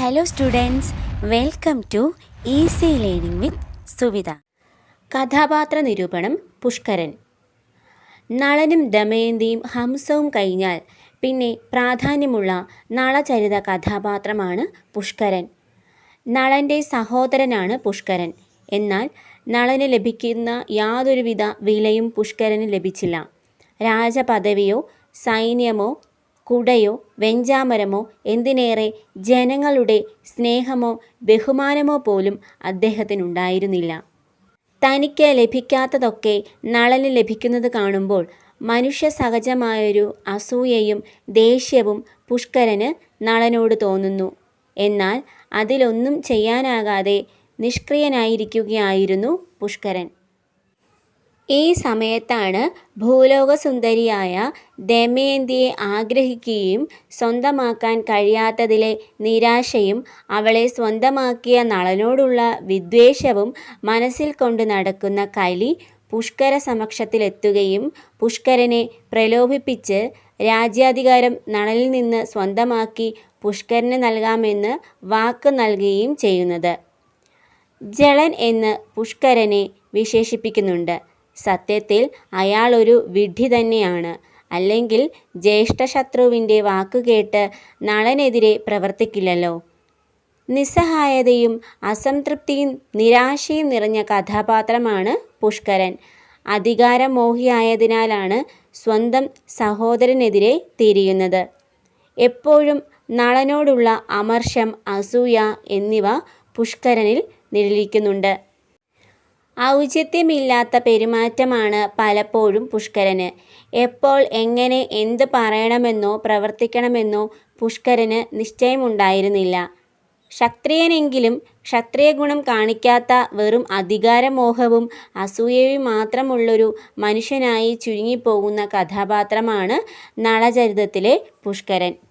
Hello students welcome to easy learning with Suvitha കഥാപാത്ര നിരൂപണം പുഷ്കരൻ. നളനും ദമയന്തിയും ഹംസവും കഴിഞ്ഞാൽ പിന്നെ പ്രാധാന്യമുള്ള നളചരിത കഥാപാത്രമാണ് പുഷ്കരൻ. നളന്റെ സഹോദരനാണ് പുഷ്കരൻ. എന്നാൽ നളന് ലഭിക്കുന്ന യാതൊരുവിധ വിലയും പുഷ്കരന് ലഭിച്ചില്ല. രാജപദവിയോ സൈന്യമോ കുടയോ വെഞ്ചാമരമോ എന്തിനേറെ ജനങ്ങളുടെ സ്നേഹമോ ബഹുമാനമോ പോലും അദ്ദേഹത്തിനുണ്ടായിരുന്നില്ല. തനിക്ക് ലഭിക്കാത്തതൊക്കെ നളന് ലഭിക്കുന്നത് കാണുമ്പോൾ മനുഷ്യ സഹജമായൊരു അസൂയയും ദേഷ്യവും പുഷ്കരന് നളനോട് തോന്നുന്നു. എന്നാൽ അതിലൊന്നും ചെയ്യാനാകാതെ നിഷ്ക്രിയനായിരിക്കുകയായിരുന്നു പുഷ്കരൻ. ഈ സമയത്താണ് ഭൂലോകസുന്ദരിയായ ദമയന്തിയെ ആഗ്രഹിക്കുകയും സ്വന്തമാക്കാൻ കഴിയാത്തതിലെ നിരാശയും അവളെ സ്വന്തമാക്കിയ നളനോടുള്ള വിദ്വേഷവും മനസ്സിൽ കൊണ്ട് നടക്കുന്ന കലി പുഷ്കര സമക്ഷത്തിലെത്തുകയും പുഷ്കരനെ പ്രലോഭിപ്പിച്ച് രാജ്യാധികാരം നളനിൽ നിന്ന് സ്വന്തമാക്കി പുഷ്കരന് നൽകാമെന്ന് വാക്ക് നൽകുകയും ചെയ്യുന്നത്. ജളൻ എന്ന് പുഷ്കരനെ വിശേഷിപ്പിക്കുന്നുണ്ട്. സത്യത്തിൽ അയാൾ ഒരു വിഡ്ഢി തന്നെയാണ്. അല്ലെങ്കിൽ ജ്യേഷ്ഠശത്രുവിന്റെ വാക്കുകേട്ട് നളനെതിരെ പ്രവർത്തിക്കില്ലല്ലോ. നിസ്സഹായതയും അസംതൃപ്തിയും നിരാശയും നിറഞ്ഞ കഥാപാത്രമാണ് പുഷ്കരൻ. അധികാരമോഹിയായതിനാലാണ് സ്വന്തം സഹോദരനെതിരെ തിരിയുന്നത്. എപ്പോഴും നളനോടുള്ള അമർഷം അസൂയ എന്നിവ പുഷ്കരനിൽ നിഴലിക്കുന്നുണ്ട്. ഔചിത്യമില്ലാത്ത പെരുമാറ്റമാണ് പലപ്പോഴും പുഷ്കരന്. എപ്പോൾ എങ്ങനെ എന്ത് പറയണമെന്നോ പ്രവർത്തിക്കണമെന്നോ പുഷ്കരന് നിശ്ചയമുണ്ടായിരുന്നില്ല. ക്ഷത്രിയനെങ്കിലും ക്ഷത്രിയഗുണം കാണിക്കാത്ത വെറും അധികാരമോഹവും അസൂയയും മാത്രമുള്ളൊരു മനുഷ്യനായി ചുരുങ്ങിപ്പോകുന്ന കഥാപാത്രമാണ് നളചരിതത്തിലെ പുഷ്കരൻ.